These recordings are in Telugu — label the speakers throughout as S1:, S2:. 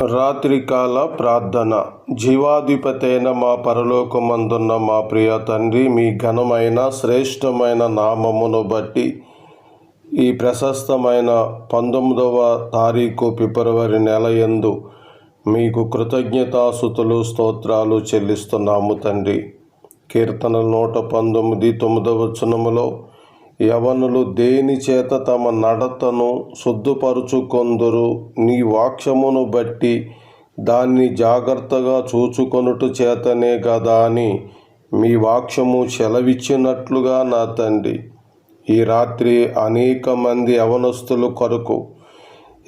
S1: రాత్రికాల ప్రార్థన. జీవాధిపతైన మా పరలోకమందున్న మా ప్రియ తండ్రి మీ ఘనమైన శ్రేష్టమైన నామమును బట్టి ఈ ప్రశస్తమైన పంతొమ్మిదవ తారీఖు ఫిబ్రవరి నెల ఎందు మీకు కృతజ్ఞతాసుతులు స్తోత్రాలు చెల్లిస్తున్నాము తండ్రి. కీర్తన నూట పంతొమ్మిది తొమ్మిదవ వచనములో యవనులు దేని చేత తమ నడతను శుద్ధపరుచుకొందురు? నీ వాక్యమును బట్టి దాన్ని జాగ్రత్తగా చూచుకొనుట చేతనే కదా అని మీ వాక్యము సెలవిచ్చినట్లుగా నా తండ్రి. ఈ రాత్రి అనేక మంది యవనస్తులు కొరకు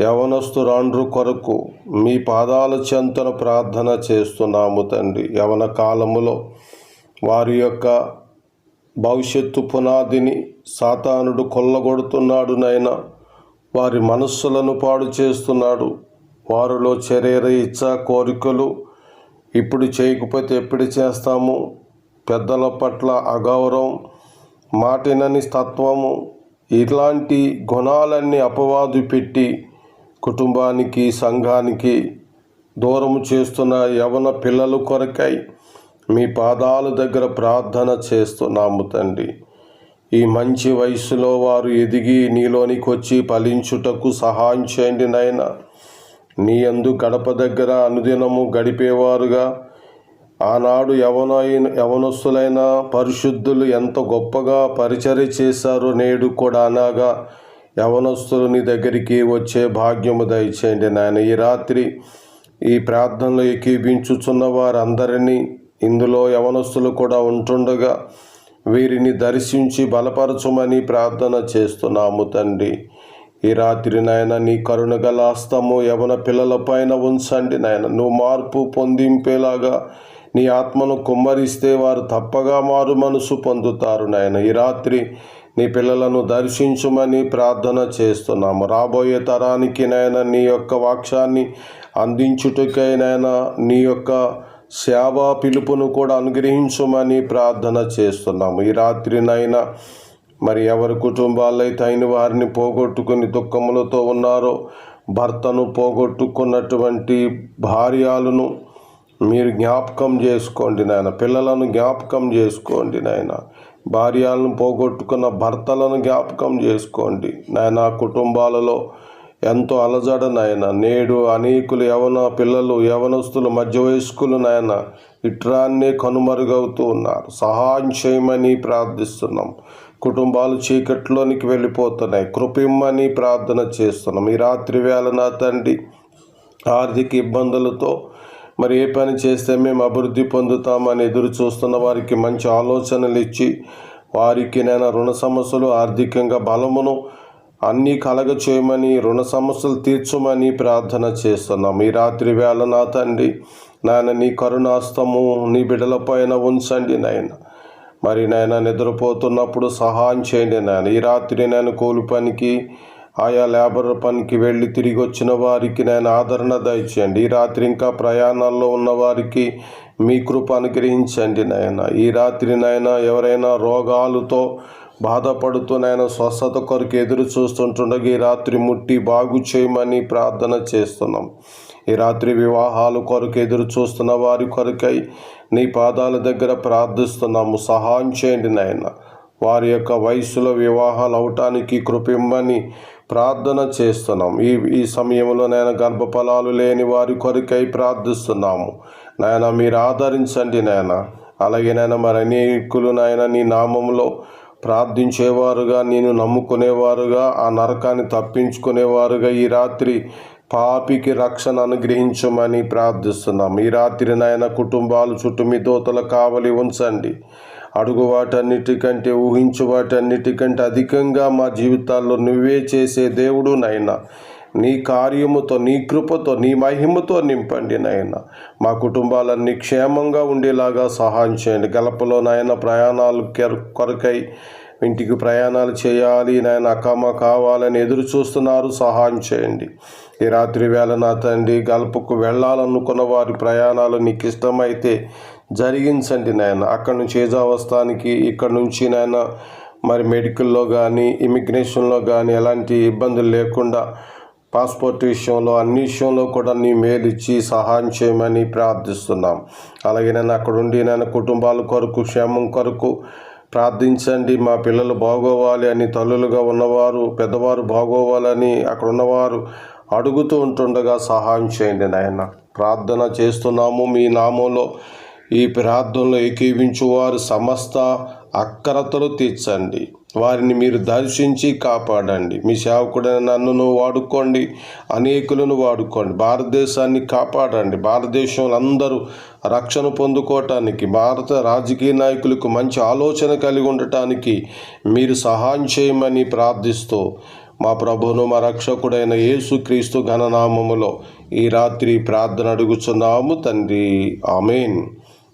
S1: యవనస్తురాండ్రు కొరకు మీ పాదాల చెంతన ప్రార్థన చేస్తున్నాము తండ్రి. యవన కాలములో వారి యొక్క భవిష్యత్తు పునాదిని సాతానుడు కొల్లగొడుతున్నాడు నాయన. వారి మనస్సులను పాడు చేస్తున్నాడు. వారిలో శరీర ఇచ్చ కోరికలు ఇప్పుడు చేయకపోతే ఎప్పుడు చేస్తాము? పెద్దల పట్ల అగౌరవం మాటినని తత్వము ఇలాంటి గుణాలన్నీ అపవాదు పెట్టి కుటుంబానికి సంఘానికి దూరము చేస్తున్న యవన పిల్లలు కొరకై మీ పాదాల దగ్గర ప్రార్థన చేస్తున్నాము తండ్రి. ఈ మంచి వయసులో వారు ఎదిగి నీలోనికి వచ్చి ఫలించుటకు సహాయం చేయండి నాయన. నీ అందు గడప దగ్గర అనుదినము గడిపేవారుగా. ఆనాడు యవనైన యవనస్తులైన పరిశుద్ధులు ఎంత గొప్పగా పరిచర్య చేశారో నేడు కూడా అనగా. యవనస్తులు నీ దగ్గరికి వచ్చే భాగ్యము దయచేయండి నాయన. ఈ రాత్రి ఈ ప్రార్థనలో ఎక్కిపించుచున్న వారందరినీ ఇందులో యవనస్తులు కూడా ఉంటుండగా వీరిని దర్శించి బలపరచమని ప్రార్థన చేస్తున్నాము తండ్రి. ఈ రాత్రి నాయన నీ కరుణ గల హస్తము యవన పిల్లల పైన ఉంచండి నాయన. నువ్వు మార్పు పొందింపేలాగా నీ ఆత్మను కుమ్మరిస్తే వారు తప్పగా మారు మనసు పొందుతారు నాయన. ఈ రాత్రి నీ పిల్లలను దర్శించమని ప్రార్థన చేస్తున్నాము. రాబోయే తరానికి నాయన నీ యొక్క వాక్యాన్ని అందించుటకైనాయన నీ యొక్క సేవా పిలుపును కూడా అనుగ్రహించమని ప్రార్థన చేస్తున్నాము. ఈ రాత్రినైనా మరి ఎవరి కుటుంబాలైతే అయిన వారిని పోగొట్టుకుని దుఃఖములతో ఉన్నారో భర్తను పోగొట్టుకున్నటువంటి భార్యాలను మీరు జ్ఞాపకం చేసుకోండి నాయన. పిల్లలను జ్ఞాపకం చేసుకోండి నాయన. భార్యలను పోగొట్టుకున్న భర్తలను జ్ఞాపకం చేసుకోండి నాయన. కుటుంబాలలో ఎంతో అలజడ నాయన. నేడు అనేకులు యవన పిల్లలు యవనస్తులు మధ్య వయస్కులు నాయన ఇట్రాన్నే కనుమరుగవుతూ ఉన్నారు. సహాయం చేయమని ప్రార్థిస్తున్నాం. కుటుంబాలు చీకట్లోనికి వెళ్ళిపోతున్నాయి. కృపిమ్మని ప్రార్థన చేస్తున్నాం. ఈ రాత్రి వేళ నా తండ్రి ఆర్థిక ఇబ్బందులతో మరి ఏ పని చేస్తే మేము అభివృద్ధి పొందుతామని ఎదురు చూస్తున్న వారికి మంచి ఆలోచనలు ఇచ్చి వారికి నేను రుణ సమస్యలు ఆర్థికంగా బలమును అన్నీ కలగ చేయమని రుణ సమస్యలు తీర్చమని ప్రార్థన చేస్తున్నాం. ఈ రాత్రి వేళ నా తండ్రి నాయన నీ కరుణాస్తము నీ బిడ్డల పైన ఉంచండి నాయన. మరి నాయన నిద్రపోతున్నప్పుడు సహాయం చేయండి నాయన. ఈ రాత్రి నేను కూలి పనికి ఆయా లేబర్ పనికి వెళ్ళి తిరిగి వచ్చిన వారికి నేను ఆదరణ దయచేయండి. ఈ రాత్రి ఇంకా ప్రయాణాల్లో ఉన్న వారికి మీ కృప అనుగ్రహించండి నాయన. ఈ రాత్రి నాయన ఎవరైనా రోగాలతో బాధపడుతూ నాయన స్వస్థత కొరకు ఎదురు చూస్తుంటుండగా ఈ రాత్రి ముట్టి బాగు చేయమని ప్రార్థన చేస్తున్నాం. ఈ రాత్రి వివాహాలు కొరకు ఎదురు చూస్తున్న వారి కొరకై నీ పాదాల దగ్గర ప్రార్థిస్తున్నాము. సహాయం చేయండి నాయన. వారి యొక్క వయసులో వివాహాలు అవటానికి కృపిమ్మని ప్రార్థన చేస్తున్నాం. ఈ ఈ సమయంలో నేను గర్భఫలాలు లేని వారి కొరకై ప్రార్థిస్తున్నాము. నాయన మీరు ఆదరించండి నాయన. అలాగే నాయన మరి అనేకులు నాయన నీ నామంలో ప్రార్థించేవారుగా నేను నమ్ముకునేవారుగా ఆ నరకాన్ని తప్పించుకునేవారుగా ఈ రాత్రి పాపికి రక్షణ అనుగ్రహించమని ప్రార్థిస్తున్నాం. ఈ రాత్రి నాయన కుటుంబాలు చుట్టూ మీ దోతల కావలి ఉంచండి. అడుగు వాటన్నిటికంటే ఊహించు వాటన్నిటికంటే అధికంగా మా జీవితాల్లో నువ్వే చేసే దేవుడు నాయన. నీ కార్యముతో నీ కృపతో నీ మహిమతో నింపండి నాయన. మా కుటుంబాలన్నీ క్షేమంగా ఉండేలాగా సహాయం చేయండి. గలపలో నాయన ప్రయాణాలు కొరకై ఇంటికి ప్రయాణాలు చేయాలి నాయన. అక్కమ్మ కావాలని ఎదురు చూస్తున్నారు సహాయం చేయండి. ఈ రాత్రి వేళ నా తండ్రి గల్పకు వెళ్ళాలనుకున్న వారి ప్రయాణాలు నీకు ఇష్టమైతే జరిగించండి నాయన. అక్కడి నుంచి ఏజావస్థానికి ఇక్కడ నుంచి నాయన మరి మెడికల్లో కానీ ఇమిగ్రేషన్లో కానీ ఎలాంటి ఇబ్బందులు లేకుండా పాస్పోర్ట్ విషయంలో అన్ని విషయంలో కూడా నీ మేలు ఇచ్చి సహాయం చేయమని ప్రార్థిస్తున్నాం. అలాగే నేను అక్కడుండి నేను కుటుంబాల కొరకు క్షేమం కొరకు ప్రార్థించండి. మా పిల్లలు బాగోవాలి అని తల్లులుగా ఉన్నవారు పెద్దవారు బాగోవాలని అక్కడ ఉన్నవారు అడుగుతూ ఉంటుండగా సహాయం చేయండి నాయన. ప్రార్థన చేస్తున్నాము మీ నామంలో. ఈ ప్రార్థనలో ఏకీవించు వారు సమస్త అక్కరతలు తీర్చండి. వారిని మీరు దర్శించి కాపాడండి. మీ సేవకుడైన నన్నును వాడుకోండి. అనేకులను వాడుకోండి. భారతదేశాన్ని కాపాడండి. భారతదేశంలో అందరూ రక్షణ పొందుకోవటానికి భారత రాజకీయ నాయకులకు మంచి ఆలోచన కలిగి ఉండటానికి మీరు సహాయం చేయమని ప్రార్థిస్తూ మా ప్రభును మా రక్షకుడైన యేసుక్రీస్తు ఘననామములో ఈ రాత్రి ప్రార్థన అడుగుచున్నాము తండ్రి. ఆమెన్.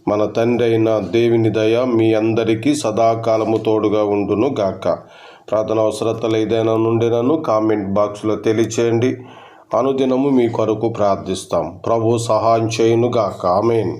S1: మన తండ్రి అయిన దేవుని దయ మీ అందరికీ సదాకాలము తోడుగా ఉండును గాక. ప్రార్థన అవసరతలు ఏదైనా నుండి నన్ను కామెంట్ బాక్స్లో తెలియచేయండి. అనుదినము మీ కొరకు ప్రార్థిస్తాం. ప్రభు సహాయం చేయును గాక ఆమెన్.